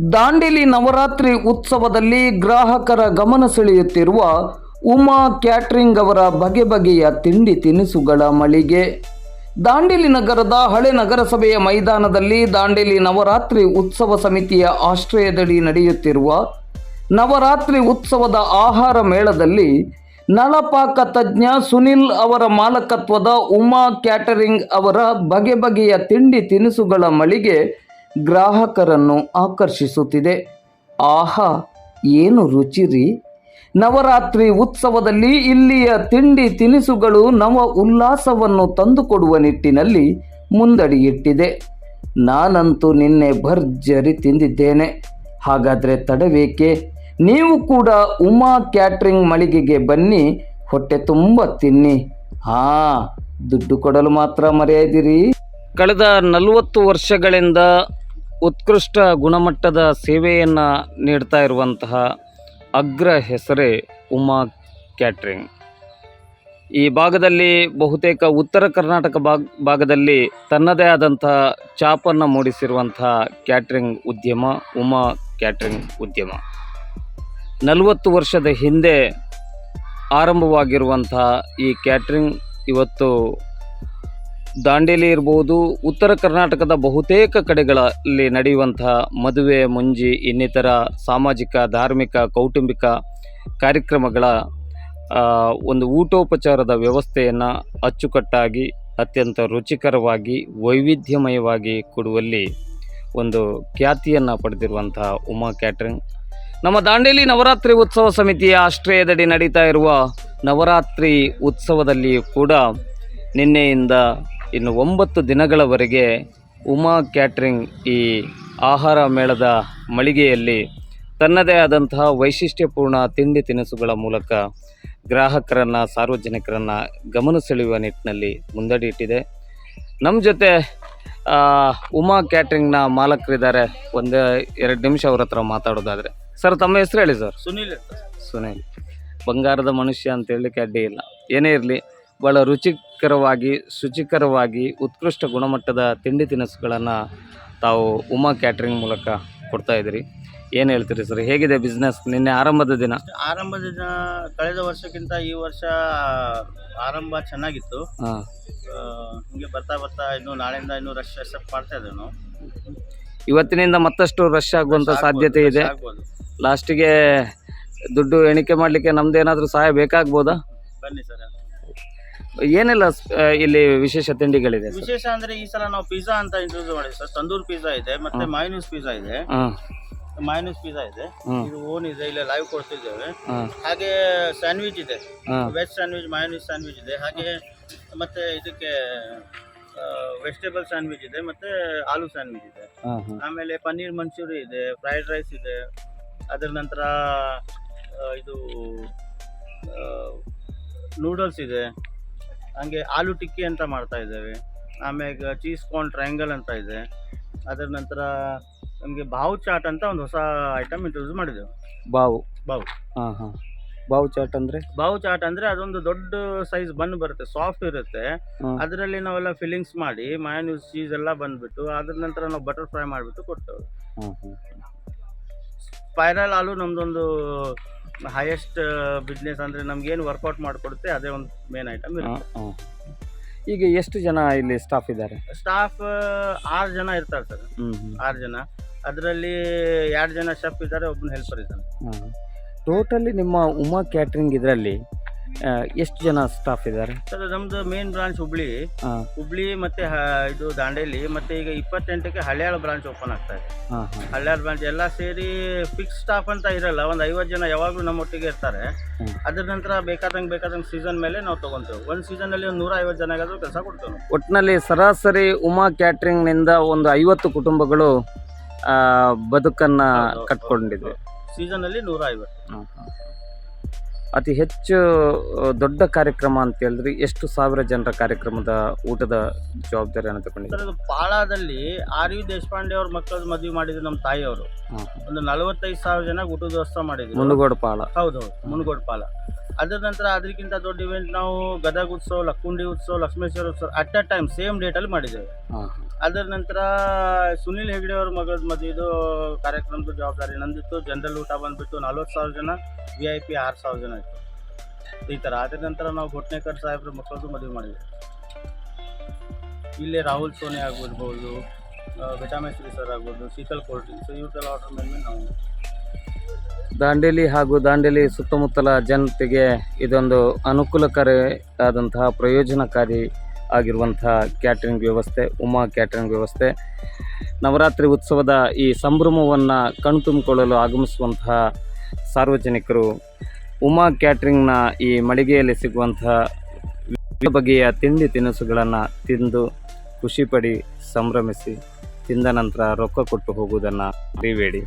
ದಾಂಡೇಲಿ ನವರಾತ್ರಿ ಉತ್ಸವದಲ್ಲಿ ಗ್ರಾಹಕರ ಗಮನ ಸೆಳೆಯುತ್ತಿರುವ ಉಮಾ ಕ್ಯಾಟ್ರಿಂಗ್ ಅವರ ಬಗೆ ಬಗೆಯ ತಿಂಡಿ ತಿನಿಸುಗಳ ಮಳಿಗೆ. ದಾಂಡೇಲಿ ನಗರದ ಹಳೆ ನಗರಸಭೆಯ ಮೈದಾನದಲ್ಲಿ ದಾಂಡೇಲಿ ನವರಾತ್ರಿ ಉತ್ಸವ ಸಮಿತಿಯ ಆಶ್ರಯದಡಿ ನಡೆಯುತ್ತಿರುವ ನವರಾತ್ರಿ ಉತ್ಸವದ ಆಹಾರ ಮೇಳದಲ್ಲಿ ನಳಪಾಕ ತಜ್ಞ ಸುನಿಲ್ ಅವರ ಮಾಲಕತ್ವದ ಉಮಾ ಕ್ಯಾಟರಿಂಗ್ ಅವರ ಬಗೆ ಬಗೆಯ ತಿಂಡಿ ತಿನಿಸುಗಳ ಮಳಿಗೆ ಗ್ರಾಹಕರನ್ನು ಆಕರ್ಷಿಸುತ್ತಿದೆ. ಆಹಾ, ಏನು ರುಚಿರಿ. ನವರಾತ್ರಿ ಉತ್ಸವದಲ್ಲಿ ಇಲ್ಲಿಯ ತಿಂಡಿ ತಿನಿಸುಗಳು ನವ ಉಲ್ಲಾಸವನ್ನು ತಂದುಕೊಡುವ ನಿಟ್ಟಿನಲ್ಲಿ ಮುಂದಡಿಯಿಟ್ಟಿದೆ. ನಾನಂತೂ ನಿನ್ನೆ ಭರ್ಜರಿ ತಿಂದಿದ್ದೇನೆ. ಹಾಗಾದರೆ ತಡಬೇಕೆ ನೀವು ಕೂಡ ಉಮಾ ಕ್ಯಾಟ್ರಿಂಗ್ ಮಳಿಗೆಗೆ ಬನ್ನಿ. ಹೊಟ್ಟೆ ತುಂಬ ತಿನ್ನಿ. ಹಾ, ದುಡ್ಡು ಕೊಡಲು ಮಾತ್ರ ಮರೆಯದಿರಿ. ಕಳೆದ ನಲವತ್ತು ವರ್ಷಗಳಿಂದ ಉತ್ಕೃಷ್ಟ ಗುಣಮಟ್ಟದ ಸೇವೆಯನ್ನು ನೀಡ್ತಾ ಇರುವಂತಹ ಅಗ್ರ ಹೆಸರೇ ಉಮಾ ಕ್ಯಾಟ್ರಿಂಗ್. ಈ ಭಾಗದಲ್ಲಿ ಬಹುತೇಕ ಉತ್ತರ ಕರ್ನಾಟಕ ಭಾಗ, ಭಾಗದಲ್ಲಿ ತನ್ನದೇ ಆದಂತಹ ಚಾಪನ್ನು ಮೂಡಿಸಿರುವಂತಹ ಕ್ಯಾಟ್ರಿಂಗ್ ಉದ್ಯಮ, ಉಮಾ ಕ್ಯಾಟ್ರಿಂಗ್ ಉದ್ಯಮ. ನಲವತ್ತು ವರ್ಷದ ಹಿಂದೆ ಆರಂಭವಾಗಿರುವಂತಹ ಈ ಕ್ಯಾಟ್ರಿಂಗ್ ಇವತ್ತು ದಾಂಡೇಲಿ ಇರ್ಬೋದು, ಉತ್ತರ ಕರ್ನಾಟಕದ ಬಹುತೇಕ ಕಡೆಗಳಲ್ಲಿ ನಡೆಯುವಂತಹ ಮದುವೆ, ಮುಂಜಿ, ಇನ್ನಿತರ ಸಾಮಾಜಿಕ, ಧಾರ್ಮಿಕ, ಕೌಟುಂಬಿಕ ಕಾರ್ಯಕ್ರಮಗಳ ಒಂದು ಊಟೋಪಚಾರದ ವ್ಯವಸ್ಥೆಯನ್ನು ಅಚ್ಚುಕಟ್ಟಾಗಿ, ಅತ್ಯಂತ ರುಚಿಕರವಾಗಿ, ವೈವಿಧ್ಯಮಯವಾಗಿ ಕೊಡುವಲ್ಲಿ ಒಂದು ಖ್ಯಾತಿಯನ್ನು ಪಡೆದಿರುವಂತಹ ಉಮಾ ಕ್ಯಾಟ್ರಿಂಗ್. ನಮ್ಮ ದಾಂಡೇಲಿ ನವರಾತ್ರಿ ಉತ್ಸವ ಸಮಿತಿಯ ಆಶ್ರಯದಡಿ ನಡೀತಾ ಇರುವ ನವರಾತ್ರಿ ಉತ್ಸವದಲ್ಲಿಯೂ ಕೂಡ ನಿನ್ನೆಯಿಂದ ಇನ್ನು ಒಂಬತ್ತು ದಿನಗಳವರೆಗೆ ಉಮಾ ಕ್ಯಾಟ್ರಿಂಗ್ ಈ ಆಹಾರ ಮೇಳದ ಮಳಿಗೆಯಲ್ಲಿ ತನ್ನದೇ ಆದಂತಹ ವೈಶಿಷ್ಟ್ಯಪೂರ್ಣ ತಿಂಡಿ ತಿನಿಸುಗಳ ಮೂಲಕ ಗ್ರಾಹಕರನ್ನು ಸಾರ್ವಜನಿಕರನ್ನು ಗಮನ ಸೆಳೆಯುವ ನಿಟ್ಟಿನಲ್ಲಿ ಮುಂದಡಿ ಇಟ್ಟಿದೆ. ನಮ್ಮ ಜೊತೆ ಉಮಾ ಕ್ಯಾಟ್ರಿಂಗ್ನ ಮಾಲಕರಿದ್ದಾರೆ. ಒಂದು ಎರಡು ನಿಮಿಷ ಅವ್ರ ಹತ್ರ ಮಾತಾಡೋದಾದರೆ. ಸರ್ ತಮ್ಮ ಹೆಸರು ಹೇಳಿ ಸರ್. ಸುನೀಲ್ ಸುನೀಲ್. ಬಂಗಾರದ ಮನುಷ್ಯ ಅಂತ ಹೇಳಲಿಕ್ಕೆ ಅಡ್ಡಿ ಇಲ್ಲ. ಏನೇ ಇರಲಿ ಭಾಳ ರುಚಿಕರವಾಗಿ ಶುಚಿಕರವಾಗಿ ಉತ್ಕೃಷ್ಟ ಗುಣಮಟ್ಟದ ತಿಂಡಿ ತಿನಿಸುಗಳನ್ನು ತಾವು ಉಮಾ ಕ್ಯಾಟ್ರಿಂಗ್ ಮೂಲಕ ಕೊಡ್ತಾ ಇದ್ದೀರಿ. ಏನು ಹೇಳ್ತೀರಿ ಸರ್? ಹೇಗಿದೆ ಬಿಸ್ನೆಸ್ ನಿನ್ನೆ ಆರಂಭದ ದಿನ? ಆರಂಭದ ದಿನ ಕಳೆದ ವರ್ಷಕ್ಕಿಂತ ಈ ವರ್ಷ ಆರಂಭ ಚೆನ್ನಾಗಿತ್ತು. ಹಾಂ. ಆ, ಹಿಂಗೆ ಬರ್ತಾ ಬರ್ತಾ ಇನ್ನು ನಾಳೆಯಿಂದ ಇನ್ನು ರಶ್ ಅಕ್ಸೆಪ್ಟ್ ಮಾಡ್ತಾ ಇದ್ದೇವೆ ನಾವು. ಇವತ್ತಿನಿಂದ ಮತ್ತಷ್ಟು ರಶ್ ಆಗುವಂಥ ಸಾಧ್ಯತೆ ಇದೆ. ಆಗ್ಬೋದು. ಲಾಸ್ಟಿಗೆ ದುಡ್ಡು ಎಣಿಕೆ ಮಾಡಲಿಕ್ಕೆ ನಮ್ದೇನಾದರೂ ಸಹಾಯ ಬೇಕಾಗ್ಬೋದಾ? ಬನ್ನಿ ಸರ್. ಏನೆಲ್ಲ ಸ್- ಆ, ಇಲ್ಲಿ ವಿಶೇಷ ತಿಂಡಿಗಳಿದೆ ಸರ್? ವಿಶೇಷ ಅಂದ್ರೆ ಈ ಸಲ ನಾವು ಪಿಜ್ಜಾ ಅಂತ ಇಂಟ್ರೊಡ್ಯೂಸ್ ಮಾಡಿದ್ವಿ ಸರ್. ತಂದೂರ್ ಪಿಜ್ಜಾ ಇದೆ ಮತ್ತೆ ಮೈನೂಸ್ ಪಿಜ್ಜಾ ಇದೆ. ಹಾಂ. ಮೈನೂಸ್ ಪಿಜ್ಜಾ ಇದೆ. ಹ್ಮ್. ಇದು ಓನ್ ಇದೆ ಇಲ್ಲ ಲೈವ್ ಕೊಡ್ತಿದ್ದೇವೆ. ಹಾಂ. ಹಾಗೆ ಸ್ಯಾಂಡ್ವಿಚ್ ಇದೆ. ಹಾಂ. ವೆಜ್ ಸ್ಯಾಂಡ್ವಿಚ್ ಮೈನೂಸ್ ಸ್ಯಾಂಡ್ವಿಚ್ ಇದೆ. ಹಾಗೆ ಮತ್ತೆ ಇದಕ್ಕೆ ವೆಜಿಟೇಬಲ್ ಸ್ಯಾಂಡ್ವಿಚ್ ಇದೆ ಮತ್ತೆ ಆಲೂ ಸ್ಯಾಂಡ್ವಿಚ್ ಇದೆ. ಹಾಂ ಹಾಂ. ಆಮೇಲೆ ಪನ್ನೀರ್ ಮಂಚೂರಿ ಇದೆ ಫ್ರೈಡ್ ರೈಸ್ ಇದೆ. ಅದರ ನಂತರ ಆ, ಇದು ನೂಡಲ್ಸ್ ಇದೆ. ಹಂಗೆ ಆಲೂ ಟಿಕ್ಕಿ ಅಂತ ಮಾಡ್ತಾ ಇದ್ದೇವೆ. ಆಮೇಲೆ ಚೀಸ್ ಕಾರ್ನ್ ಟ್ರಯಾಂಗಲ್ ಅಂತ ಇದೆ. ಅದರ ನಂತರ ನಮಗೆ ಬಾವು ಚಾಟ್ ಅಂತ ಒಂದು ಹೊಸ ಐಟಮ್ ಇಂಟ್ರೊಡ್ಯೂಸ್ ಮಾಡಿದ್ದೇವೆ. ಬಾವು. ಬಾವು. ಹಾಂ ಹಾಂ. ಬಾವು ಚಾಟ್ ಅಂದರೆ? ಬಾವು ಚಾಟ್ ಅಂದ್ರೆ ಅದೊಂದು ದೊಡ್ಡ ಸೈಜ್ ಬನ್ ಬರುತ್ತೆ ಸಾಫ್ಟ್ ಇರುತ್ತೆ. ಅದರಲ್ಲಿ ನಾವೆಲ್ಲ ಫಿಲ್ಲಿಂಗ್ಸ್ ಮಾಡಿ ಮಯೋನೀಸ್ ಚೀಸ್ ಎಲ್ಲ ಬಂದ್ಬಿಟ್ಟು ಅದ್ರ ನಂತರ ನಾವು ಬಟರ್ ಫ್ರೈ ಮಾಡಿಬಿಟ್ಟು ಕೊಡ್ತೇವೆ. ಸ್ಪೈರಲ್ ಆಲೂ ನಮ್ದೊಂದು ಹೈಯೆಸ್ಟ್ ಬಿಸ್ನೆಸ್ ಅಂದ್ರೆ ನಮ್ಗೆ ಏನು ವರ್ಕೌಟ್ ಮಾಡಿಕೊಡುತ್ತೆ ಅದೇ ಒಂದು ಮೇನ್ ಐಟಮ್ ಹಾಂ ಈಗ ಎಷ್ಟು ಜನ ಇಲ್ಲಿ ಸ್ಟಾಫ್ ಇದ್ದಾರೆ? ಸ್ಟಾಫ್ ಆರು ಜನ ಇರ್ತಾರೆ ಸರ್. ಆರು ಜನ. ಅದರಲ್ಲಿ ಎರಡು ಜನ ಶೆಫ್ ಇದ್ದಾರೆ ಒಬ್ಬನ ಹೆಲ್ಪರ್ ಇದ್ದಾನೆ. ಟೋಟಲಿ ನಿಮ್ಮ ಉಮಾ ಕ್ಯಾಟ್ರಿಂಗ್ ಇದರಲ್ಲಿ ಎಷ್ಟು ಜನ ಸ್ಟಾಫ್ ಇದ್ದಾರೆ? ಸರ್ ನಮ್ದು ಮೇನ್ ಬ್ರಾಂಚ್ ಹುಬ್ಳಿ. ಹಾಂ. ಹುಬ್ಳಿ ಮತ್ತೆ ಹ- ಇದು ದಾಂಡೇಲಿ ಮತ್ತೆ ಈಗ ಇಪ್ಪತ್ತೆಂಟಕ್ಕೆ ಹಳ್ಯಾಳ ಬ್ರಾಂಚ್ ಓಪನ್ ಆಗ್ತಾ ಇದೆ. ಹಾಂ ಹಾಂ. ಹಳ್ಯಾಳ ಬ್ರಾಂಚ್ ಎಲ್ಲ ಸೇರಿ ಫಿಕ್ಸ್ ಸ್ಟಾಫ್ ಅಂತ ಇರಲ್ಲ ಒಂದು ಐವತ್ತು ಜನ ಯಾವಾಗಲೂ ನಮ್ಮೊಟ್ಟಿಗೆ ಇರ್ತಾರೆ. ಹ್ಮ್. ಅದ್ರ ನಂತರ ಬೇಕಾದಂಗೆ ಬೇಕಾದಂಗೆ ಸೀಸನ್ ಮೇಲೆ ನಾವು ತಗೊಂತೇವೆ. ಒಂದು ಸೀಸನಲ್ಲಿ ಒಂದು ನೂರ ಐವತ್ತು ಜನಗಾದ್ರೂ ಕೆಲಸ ಕೊಡ್ತೇವೆ ನಾವು. ಒಟ್ಟಿನಲ್ಲಿ ಸರಾಸರಿ ಉಮಾ ಕ್ಯಾಟ್ರಿಂಗ್ನಿಂದ ಒಂದು ಐವತ್ತು ಕುಟುಂಬಗಳು ಆ, ಬದುಕನ್ನ ಹೌದು, ಸೀಸನ್ ಅಲ್ಲಿ ಸೀಸನಲ್ಲಿ ನೂರ ಐವತ್ತು ಅತಿ ಹೆಚ್ಚು ದೊಡ್ಡ ಕಾರ್ಯಕ್ರಮ ಅಂತ ಹೇಳಿದ್ರೆ ಎಷ್ಟು ಸಾವಿರ ಜನರ ಕಾರ್ಯಕ್ರಮದ ಊಟದ ಜವಾಬ್ದಾರಿಯನ್ನು ತಗೊಂಡಿದ್ದಾರೆ? ಸರ್ ಅದು ಪಾಳಾದಲ್ಲಿ ಆರ್ ಯು ದೇಶಪಾಂಡೆ ಅವ್ರ ಮಕ್ಕಳದ್ದು ಮದುವೆ ಮಾಡಿದ್ರು ನಮ್ಮ ತಾಯಿಯವರು. ಒಂದು ನಲವತ್ತೈದು ಸಾವಿರ ಜನ ಊಟದ ವ್ಯವಸ್ಥೆ ಮಾಡಿದ್ರು. ಮುಂದಗೋಡು ಪಾಳ. ಹೌದು ಹೌದು ಮುನಗೋಡ್ ಪಾಳ. ಅದರ ನಂತರ ಅದಕ್ಕಿಂತ ದೊಡ್ಡ ಇವೆಂಟ್ ನಾವು ಗದಗ ಉತ್ಸವ ಲಕ್ಕುಂಡಿ ಉತ್ಸವ ಲಕ್ಷ್ಮೇಶ್ವರ ಉತ್ಸವ ಅಟ್ ಅ ಟೈಮ್ ಸೇಮ್ ಡೇಟಲ್ಲಿ ಮಾಡಿದ್ದೇವೆ. ಅದರ ನಂತರ ಸುನಿಲ್ ಹೆಗ್ಡೆ ಅವ್ರ ಮಗದ ಮದುವೆದು ಕಾರ್ಯಕ್ರಮದ ಜವಾಬ್ದಾರಿ ನಂದಿತ್ತು. ಜನರಲ್ ಊಟ ಬಂದ್ಬಿಟ್ಟು ನಲ್ವತ್ತು ಸಾವಿರ ಜನ. ವಿ ಐ ಪಿ ಆರು ಸಾವಿರ ಜನ ಇತ್ತು. ಈ ಥರ ಆದ ನಂತರ ನಾವು ಘೊಟ್ನೇಕರ್ ಸಾಹೇಬ್ರ ಮಕ್ಕಳದು ಮದುವೆ ಮಾಡಿದ್ವಿ. ಇಲ್ಲೇ ರಾಹುಲ್ ಸೋನಿ ಆಗಿರ್ಬೋದು ವಿಟಾಮಿನ್ ಸರ್ ಆಗ್ಬೋದು ಶೀತಲ್ ಕೋಲ್ಡ್ ಸೊ ಇವ್ರದ್ದೆಲ್ಲ ಆರ್ಡರ್ ಮೇಲೆ ನಾವು ದಾಂಡೇಲಿ ಹಾಗೂ ದಾಂಡೇಲಿ ಸುತ್ತಮುತ್ತಲ ಜನತೆಗೆ ಇದೊಂದು ಅನುಕೂಲಕಾರಿ ಆದಂತಹ ಪ್ರಯೋಜನಕಾರಿ ಆಗಿರುವಂತಹ ಕ್ಯಾಟ್ರಿಂಗ್ ವ್ಯವಸ್ಥೆ, ಉಮಾ ಕ್ಯಾಟ್ರಿಂಗ್ ವ್ಯವಸ್ಥೆ. ನವರಾತ್ರಿ ಉತ್ಸವದ ಈ ಸಂಭ್ರಮವನ್ನು ಕಣ್ತುಂಬಿಕೊಳ್ಳಲು ಆಗಮಿಸುವಂತಹ ಸಾರ್ವಜನಿಕರು ಉಮಾ ಕ್ಯಾಟ್ರಿಂಗ್ನ ಈ ಮಳಿಗೆಯಲ್ಲಿ ಸಿಗುವಂತಹ ವಿವಿಧ ಬಗೆಯ ತಿಂಡಿ ತಿನಿಸುಗಳನ್ನು ತಿಂದು ಖುಷಿಪಡಿ ಸಂಭ್ರಮಿಸಿ ತಿಂದ ನಂತರ ರೊಕ್ಕ ಕೊಟ್ಟು ಹೋಗುವುದನ್ನು ಮರಿಬೇಡಿ